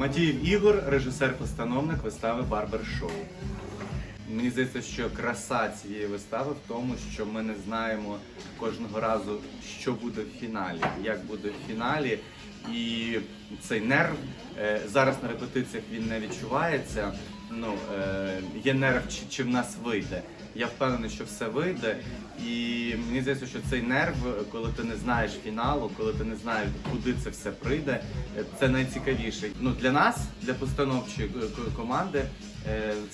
Матіїв Ігор, режисер-постановник вистави Барбер Шоу. Мені здається, що краса цієї вистави в тому, що ми не знаємо кожного разу, що буде в фіналі, як буде в фіналі. І цей нерв е, зараз на репетиціях він не відчувається. Ну е, є нерв, чи, чи в нас вийде. Я впевнений, що все вийде. І мені здається, що цей нерв, коли ти не знаєш фіналу, коли ти не знаєш, куди це все прийде, е, це найцікавіше. Ну для нас, для постановчої е, команди,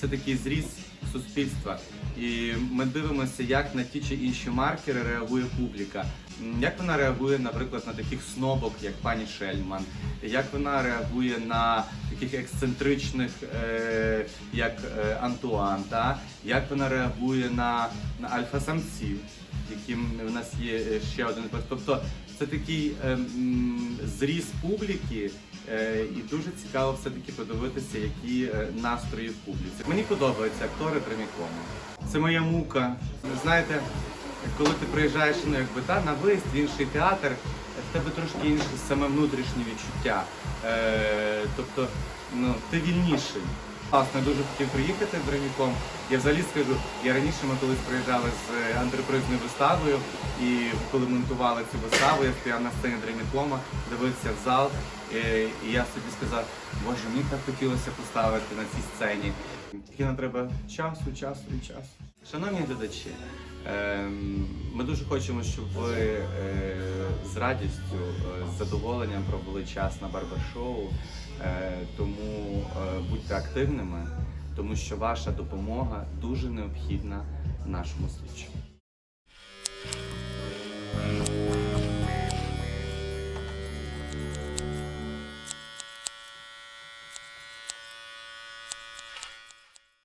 це такий зріз суспільства. І ми дивимося, як на ті чи інші маркери реагує публіка. Як вона реагує, наприклад, на таких снобок, як пані Шельман, як вона реагує на таких ексцентричних, е, як е, Антуан, як вона реагує на альфа-самців, яким у нас є е, ще один. Тобто це такий е, м, зріз публіки, е, і дуже цікаво все-таки подивитися, які е, настрої в публіці. Мені подобаються актори Тремікома. Це моя мука. Знаєте, коли ти приїжджаєш ну, якби, та, на виїзд в інший театр, в тебе трошки інше саме внутрішнє відчуття. Е, тобто, ну, ти вільніший. Власне, дуже хотів приїхати в Дреміком. Я взагалі скажу, я раніше ми колись приїжджали з е, антрепризною виставою, і коли монтували цю виставу, я стояв на сцені Дремікома, дивився в зал, е, і я собі сказав, боже, мені так хотілося поставити на цій сцені. Тільки нам треба часу, часу і часу. Шановні глядачі, ми дуже хочемо, щоб ви е, з радістю, е, з задоволенням провели час на барбершоу. Е, Тому будьте активними, тому що ваша допомога дуже необхідна нашому слідчому.